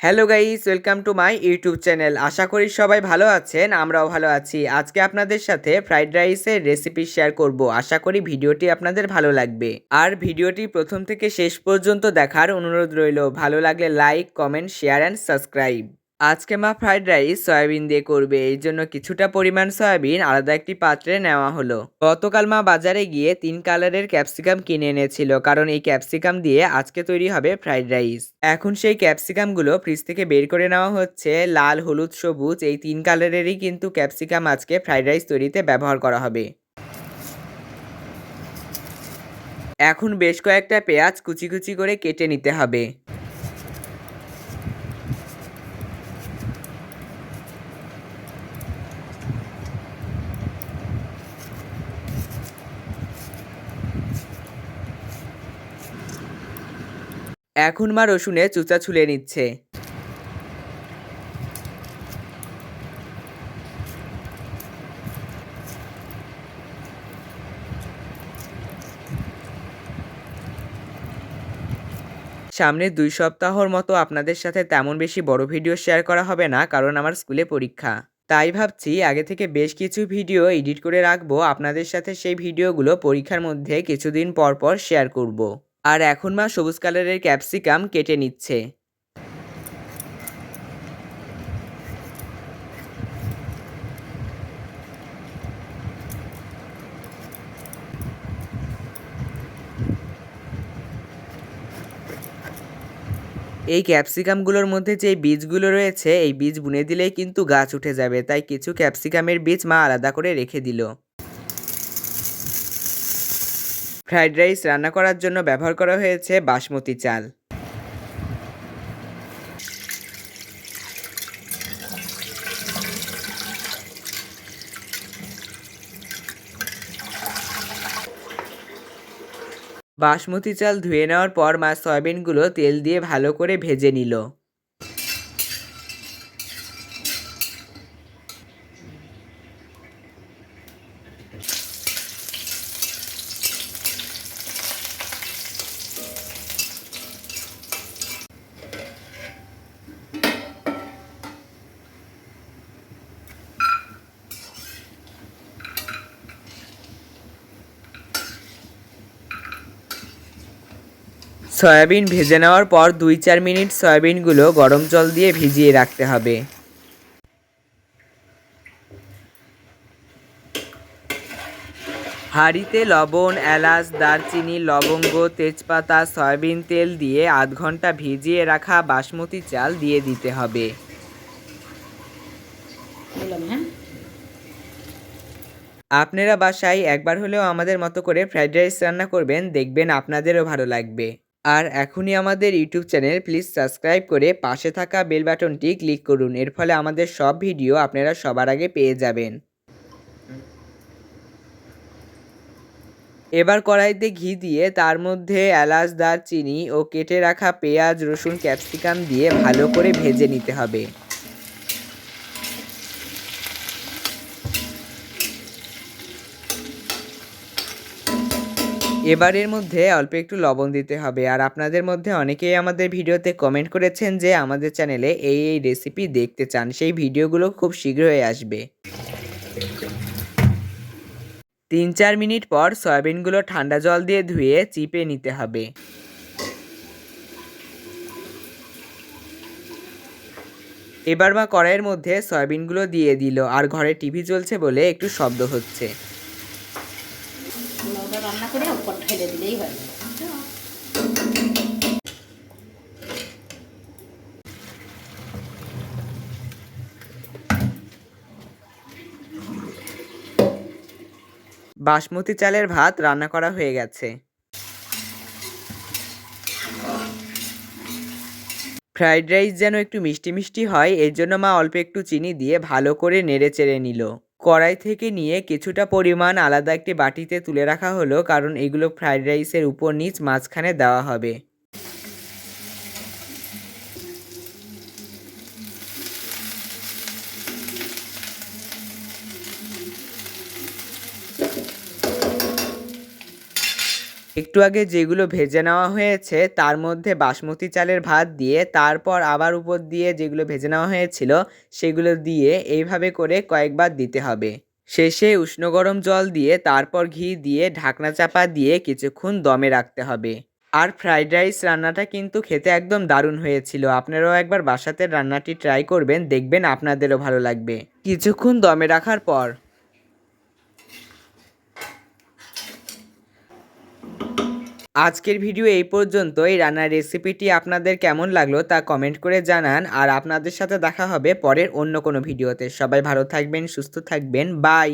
Hello guys welcome to my YouTube channel আশা করি সবাই ভালো আছেন, আমরাও ভালো আছি। আজকে আপনাদের সাথে ফ্রাইড রাইসের রেসিপি শেয়ার করব। আশা করি ভিডিওটি আপনাদের ভালো লাগবে। আর ভিডিওটি প্রথম থেকে শেষ পর্যন্ত দেখার অনুরোধ রইল। ভালো লাগলে like comment share and subscribe আজকে মা ফ্রাইড রাইস, সয়াবিন দিয়ে করবে। এই জন্য কিছুটা পরিমাণ সয়াবিন, আলাদা একটি পাত্রে নেওয়া হলো। গতকাল মা বাজারে গিয়ে তিন কালারের ক্যাপসিকাম কিনে এনেছিল, কারণ এই ক্যাপসিকাম দিয়ে আজকে তৈরি হবে ফ্রাইড রাইস। এখন সেই ক্যাপসিকামগুলো ফ্রিজ থেকে বের করে নেওয়া হচ্ছে। লাল, হলুদ, সবুজ, এই তিন কালারেরই কিন্তু ক্যাপসিকাম আজকে ফ্রাইড রাইস তৈরিতে ব্যবহার করা হবে। এখন বেশ কয়েকটা পেঁয়াজ কুচি কুচি করে কেটে নিতে হবে। এখন মা রসুনে চুচা ছুলে নিচ্ছে সামনে দুই সপ্তাহর মতো আপনাদের সাথে তেমন বেশি বড় ভিডিও শেয়ার করা হবে না, কারণ আমার স্কুলে পরীক্ষা তাই ভাবছি আগে থেকে বেশ কিছু ভিডিও এডিট করে রাখব, আপনাদের সাথে সেই ভিডিওগুলো পরীক্ষার মধ্যে কিছুদিন পর পর শেয়ার করব। আর এখন মা সবুজ কালারের ক্যাপসিকাম কেটে নিচ্ছে। এই ক্যাপসিকামগুলোর মধ্যে যে বীজগুলো রয়েছে, এই বীজ বুনে দিলেই কিন্তু গাছ উঠে যাবে। তাই কিছু ক্যাপসিকামের বীজ মা আলাদা করে রেখে দিল। ফ্রাইড রাইস রান্না করার জন্য ব্যবহার করা হয়েছে বাসমতি চাল। বাসমতি চাল ধুয়ে নেওয়ার পর মা সয়াবিনগুলো তেল দিয়ে ভালো করে ভেজে নিল। সয়াবিন ভেজে নেওয়ার পর দুই চার মিনিট সয়াবিনগুলো গরম জল দিয়ে ভিজিয়ে রাখতে হবে। হাঁড়িতে লবণ এলাচ দারচিনি লবঙ্গ তেজপাতা সয়াবিন তেল দিয়ে আধ ঘণ্টা ভিজিয়ে রাখা বাসমতি চাল দিয়ে দিতে হবে। হ্যাঁ? আপনারা বাসায় একবার হলেও আমাদের মতো করে ফ্রাইড রাইস রান্না করবেন দেখবেন আপনাদেরও ভালো লাগবে। আর এখনই আমাদের ইউটিউব চ্যানেল প্লিজ সাবস্ক্রাইব করে পাশে থাকা বেল বাটনটি ক্লিক করুন। এর ফলে আমাদের সব ভিডিও আপনারা সবার আগে পেয়ে যাবেন। এবার কড়াইতে ঘি দিয়ে তার মধ্যে এলাচ, দারচিনি ও কেটে রাখা পেঁয়াজ, রসুন ক্যাপসিকাম দিয়ে ভালো করে ভেজে নিতে হবে। এবারের মধ্যে অল্প একটু লবণ দিতে হবে। আর আপনাদের মধ্যে অনেকেই আমাদের ভিডিওতে কমেন্ট করেছেন যে আমাদের চ্যানেলে এই এই রেসিপি দেখতে চান। সেই ভিডিওগুলো খুব শীঘ্রই আসবে। তিন চার মিনিট পর সয়াবিনগুলো ঠান্ডা জল দিয়ে ধুয়ে চিপে নিতে হবে। এবার মা কড়াইয়ের মধ্যে সয়াবিনগুলো দিয়ে দিল। আর ঘরে টিভি চলছে বলে একটু শব্দ হচ্ছে। করে উপর ঢেলে দিলেই হয় বাসমতি চালের ভাত রান্না করা হয়ে গেছে। ফ্রাইড রাইস যেন একটু মিষ্টি মিষ্টি হয়, এর জন্য মা অল্প একটু চিনি দিয়ে ভালো করে নেড়ে চেড়ে নিল। কড়াই থেকে নিয়ে কিছুটা পরিমাণ আলাদা একটি বাটিতে তুলে রাখা হলো, কারণ এগুলো ফ্রাইড রাইসের উপর নিচ মাঝখানে দেওয়া হবে। একটু আগে যেগুলো ভেজে নেওয়া হয়েছে, তার মধ্যে বাসমতি চালের ভাত দিয়ে, তারপর আবার উপর দিয়ে যেগুলো ভেজে নেওয়া হয়েছিল, সেগুলো দিয়ে এইভাবে করে কয়েকবার দিতে হবে। শেষে উষ্ণ গরম জল দিয়ে, তারপর ঘি দিয়ে ঢাকনা চাপা দিয়ে কিছুক্ষণ দমে রাখতে হবে। আর ফ্রাইড রাইস রান্নাটা কিন্তু খেতে একদম দারুণ হয়েছিল। আপনারাও একবার বাসাতে রান্নাটি ট্রাই করবেন, দেখবেন আপনাদেরও ভালো লাগবে। কিছুক্ষণ দমে রাখার পর আজকের ভিডিও এই পর্যন্ত এই রান্নার রেসিপিটি আপনাদের কেমন লাগল তা কমেন্ট করে জানান। আর আপনাদের সাথে দেখা হবে পরের অন্য কোনো ভিডিওতে। সবাই ভালো থাকবেন, সুস্থ থাকবেন। বাই